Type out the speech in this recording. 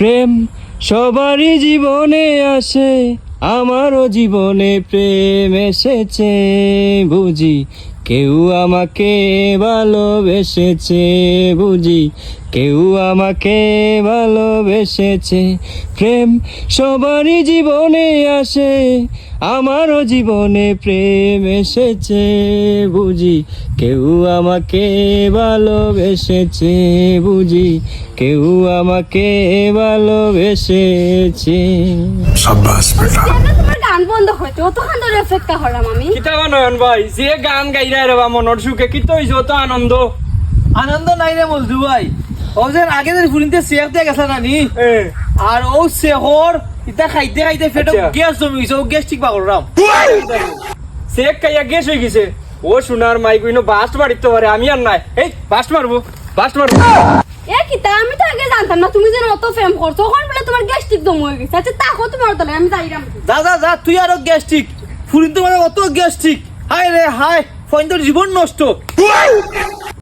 প্রেম সবারই জীবনে আসে আমারও জীবনে প্রেম এসেছে বুঝি কেউ আমাকে ভালোবেসেছে বুঝি? কেউ আমাকে ভালোবেসেছে। প্রেম সবারই জীবনে আসে আমারও জীবনে প্রেম এসেছে বুঝি? কেউ আমাকে ভালোবেসেছে বুঝি? কেউ আমাকে ভালোবেসেছে। সাব্বাস বেটা। কেন বন্ধ হয়েছে অতক্ষণ ধরে অপেক্ষা করলাম আমি। কিতা নয়ন ভাই? যে গান গাইরা রে বা মনের সুখে কি তো হইছে অত আনন্দ? আনন্দ নাই রে ভাই। ও যে আগে যে ফুলিতে শেখ দিয়ে গেছে নানি। আর ও শেহর ইতা খাইতে খাইতে ফেটে আচ্ছা। গ্যাস জমি গেছে ও গ্যাস ঠিক পাকড়াম চেক কাইয়া গেছ হয়ে গেছে। ও সোনার মাই কইনো বাস্ট মারিতে পারে আমি আর নাই। এই বাস্ট মারবো বাস্ট মারবো এ কিতা আমি তো আগে জানতাম না তুমি যেন অত ফেম করছ। ওখানে বলে তোমার গ্যাস্ট্রিক জম হয়ে গেছে। আচ্ছা তাকো তোমার তলে আমি যাইরাম যা যা যা তুই আরও গ্যাস্ট্রিক ফুরিন তোমার অত গ্যাস্ট্রিক হায় রে হায় ফোন তোর জীবন নষ্ট।